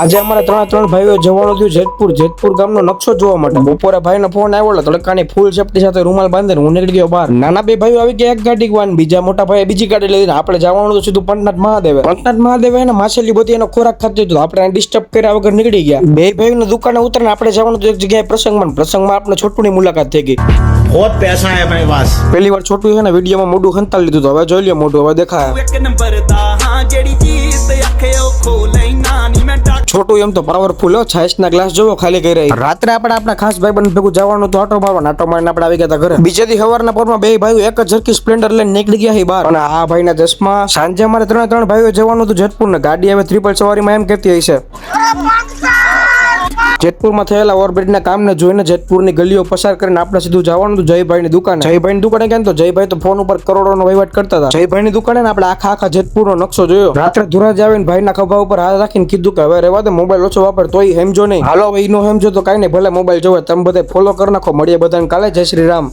આજે અમારા ત્રણ ત્રણ ભાઈઓ જવાનું થયું જેતપુર. જેતપુર ગામનો નકશો જોવા માટે. બપોરે ભાઈનો ફોન આવ્યો એટલે તડકાની ફૂલ સેફટી સાથે રૂમાલ બાંધીને હું નીકળી ગયો બહાર. નાના બે ભાઈઓ આવી ગયા એક ગાડી વાન બીજા મોટા ભાઈ બીજી ગાડી લઈને આપણે જવાનું હતું સીધું પંટનાથ મહાદેવે. પંટનાથ મહાદેવે એને માછેલી બધી એનો ખોરાક ખાતી હતું. આપણે ડિસ્ટર્બ કર્યા વગર નીકળી ગયા. બે ભાઈઓને દુકાને ઉતરીને આપણે જવાનું એક જગ્યાએ પ્રસંગમાં. પ્રસંગમાં આપણે છોટુની મુલાકાત થઈ ગઈ. બહોત પૈસા હે ભાઈ વાસ પહેલી વાર છોટુ છે ને વિડીયોમાં મોઢું ખંતાલ લીધું તો હવે જોઈ લ્યો મોઢું. હવે દેખાય. એક નંબર દા હા જેડી ચીજ આંખે ખોલે. છોટું એમ તો પાવરફુલ હો. છાશના ગ્લાસ જોવો ખાલી કરી રહી રાત્રે આપણે આપણા ખાસ ભાઈ બંધ ભેગું જવાનું તો આટો મારવા આટો મારીને આપણે આવી ગયા ઘરે. બીજે દી સવારના પોરમાં બે ભાઈઓ એક જ ઝરકી સ્પ્લેન્ડર લઈને નીકળી ગયા બહાર. અને આ ભાઈના ચશ્મા સાંજે અમારે ત્રણ ત્રણ ભાઈઓ જવાનું હતું જેતપુર ને ગાડી હવે ત્રિપલ સવારીમાં એમ કહેતી હશે જેતપુરમાં થયેલા ઓવરબ્રિજના કામને જોઈને જેતપુરની ગલીઓ પસાર કરીને આપણે સીધું જવાનું હતું જયભાઈની દુકાને. જયભાઈની દુકાને ને તો જયભાઈ તો ફોન ઉપર કરોડોનો વહીવટ કરતા હતા. જયભાઈની દુકાને આપણે આખા આખા જેતપુરનો નકશો જોયો. રાત્રે ધુરાજ આવીને ભાઈના ખભા ઉપર હાથ રાખીને કીધું કે હવે રહેવા દે મોબાઈલ ઓછો વાપર, તોય હેમજો નહીં. હાલો, હવે ઈનો હેમજો તો કાંઈ નહીં, ભલે મોબાઈલ જોવે, તમે બધા ફોલો કરી નાખો. મળીએ બધાને કાલે. જય શ્રી રામ.